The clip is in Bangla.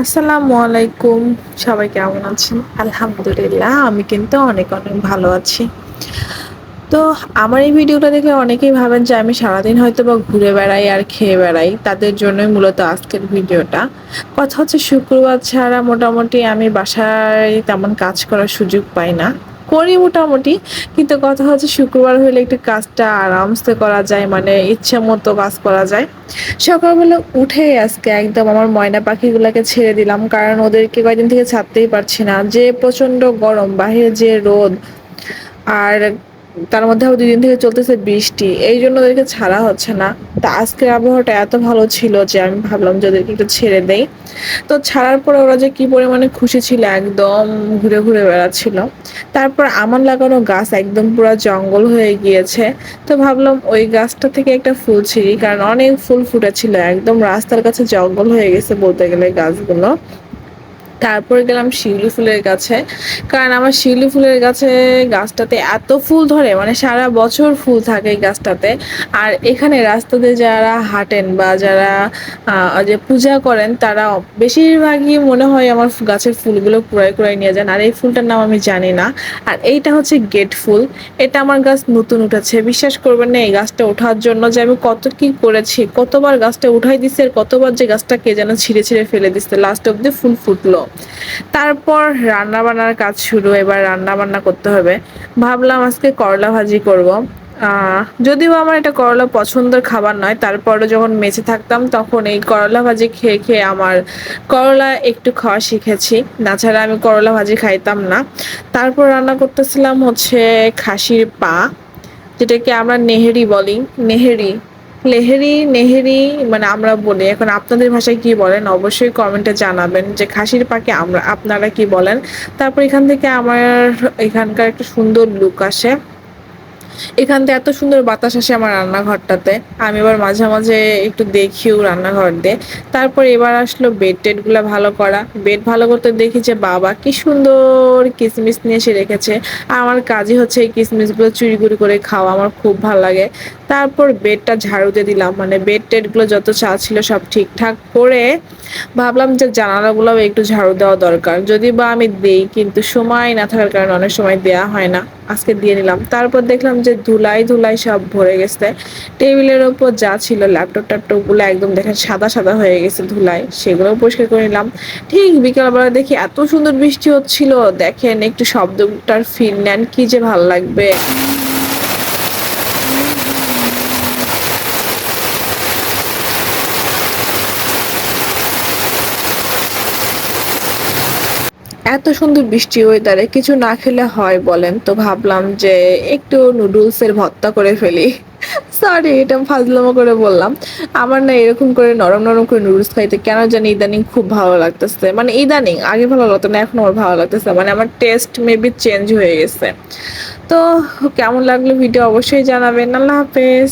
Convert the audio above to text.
আসসালামু আলাইকুম। সবাই কেমন আছেন? আলহামদুলিল্লাহ, আমি কিন্তু অনেক অনেক ভালো আছি। তো আমার এই ভিডিওটা দেখে অনেকেই ভাবেন যে আমি সারাদিন হয়তো বা ঘুরে বেড়াই আর খেয়ে বেড়াই। তাদের জন্যই মূলত আজকের ভিডিওটা। কথা হচ্ছে, শুক্রবার ছাড়া মোটামুটি আমি বাসায় তেমন কাজ করার সুযোগ পাই না। করি মোটামুটি, কিন্তু কথা হচ্ছে শুক্রবার হলে একটু কাজটা আরামসে করা যায় মানে ইচ্ছা মতো কাজ করা যায়। সকালবেলা উঠে আজকে একদম আমার ময়না পাখিগুলোকে ছেড়ে দিলাম, কারণ ওদেরকে কয়েকদিন থেকে ছাড়তেই পারছি না। যে প্রচণ্ড গরম, বাহিরে যে রোদ, আর তার মধ্যে আবার দুই দিন থেকে চলতেছে বৃষ্টি। এই জন্য ওদেরকে ছাড়া হচ্ছে না। তা আজকের আবহাওয়াটা এত ভালো ছিল যে আমি ভাবলাম যে ওদেরকে একটু ছেড়ে দেই। তো ছাড়ার পরে ওরা যে কি পরিমাণে খুশি ছিল, একদম ঘুরে ঘুরে বেড়াচ্ছিল। তারপর আমার লাগানো গাছ একদম পুরো জঙ্গল হয়ে গিয়েছে। তো ভাবলাম ওই গাছটা থেকে একটা ফুল ছিঁড়ি, কারণ অনেক ফুল ফুটেছিল। একদম রাস্তার কাছে জঙ্গল হয়ে গেছে বলতে গেলে গাছগুলো। তারপরে গেলাম শিউলি ফুলের গাছে। কারণ আমার শিউলি ফুলের গাছে গাছটাতে এত ফুল ধরে মানে সারা বছর ফুল থাকে এই গাছটাতে। আর এখানে রাস্তাতে যারা হাঁটেন বা যারা যে পূজা করেন, তারা বেশিরভাগই মনে হয় আমার গাছের ফুলগুলো কুড়াই কুড়াই নিয়ে যান। আর এই ফুলটার নাম আমি জানি না। আর এইটা হচ্ছে গেট ফুল। এটা আমার গাছ নতুন উঠেছে। বিশ্বাস করবেন না, এই গাছটা ওঠার জন্য যে আমি কত কি করেছি, কতবার গাছটা উঠাই দিচ্ছে আর কতবার যে গাছটা কে যেন ছিঁড়ে ছিঁড়ে ফেলে দিচ্ছে লাস্ট অব্দি ফুল ফুটলো। তারপর রান্না বান্নার কাজ শুরু, এবার রান্না বান্না করতে হবে। ভাবলাম আজকে করলা ভাজি করব। যদিও আমার এটা করলা পছন্দের খাবার নয় তারপরে যখন মেচে থাকতাম তখন এই করলা ভাজি খেয়ে খেয়ে আমার করলা একটু খাওয়া শিখেছি। তাছাড়া আমি করলা ভাজি খাইতাম না। তারপর রান্না করতেছিলাম হচ্ছে খাসির পা, যেটাকে আমরা নেহেরি বলি। নেহেরি লেহেরি নেহেরি মানে আমরা বলি, এখন আপনাদের ভাষায় কি বলেন, অবশ্যই কমেন্টে জানাবেন যে খাসির পাকে আমরা, আপনারা কি বলেন। তারপর এখান থেকে আমার এখানকার একটা সুন্দর লুক আসে। এখান থেকে এত সুন্দর বাতাস আসে আমার রান্নাঘরটাতে। আমি এবার মাঝে মাঝে একটু দেখিও রান্নাঘর দিয়ে। তারপর এবার আসলো বেড টেডগুলো ভালো করা। বেড ভালো করতে দেখি যে বাবা কি সুন্দর কিসমিস নিয়ে এসে রেখেছে। আমার কাজই হচ্ছে এই কিসমিসগুলো চুরি করে খাওয়া, আমার খুব ভালো লাগে। তারপর বেডটা ঝাড়ু দিয়ে দিলাম। মানে বেড টেডগুলো যত চা ছিল সব ঠিকঠাক করে ভাবলাম যে জানালাগুলো একটু ঝাড়ু দেওয়া দরকার। যদি বা আমি দিই, কিন্তু সময় না থাকার কারণে অনেক সময় দেয়া হয় না। আজকে দিয়ে নিলাম। তারপর দেখলাম যে ধুলাই ধুলাই সব ভরে গেছে। টেবিলের ওপর যা ছিল, ল্যাপটপ ট্যাপটপগুলো একদম দেখেন সাদা সাদা হয়ে গেছে ধুলাই। সেগুলো পরিষ্কার করে নিলাম। ঠিক বিকালবেলা দেখি এত সুন্দর বৃষ্টি হচ্ছিল। দেখেন একটু শব্দটার ফিল নেন, কি যে ভালো লাগবে। এত সুন্দর বৃষ্টি ওয়েদারে কিছু না খেলে হয় বলেন তো ভাবলাম যে একটু নুডলসের ভর্তা করে ফেলি। সরি এটা ফাজলামো করে বললাম। আমার না এরকম করে নরম নরম করে নুডলস খাইতে কেন জানি ইদানিং খুব ভালো লাগতেছে। মানে ইদানিং, আগে ভালো লাগতো না, এখন আমার ভালো লাগতেছে। মানে আমার টেস্ট মেবি চেঞ্জ হয়ে গেছে। তো কেমন লাগল ভিডিও অবশ্যই জানাবেন। আল্লাহ হাফেজ।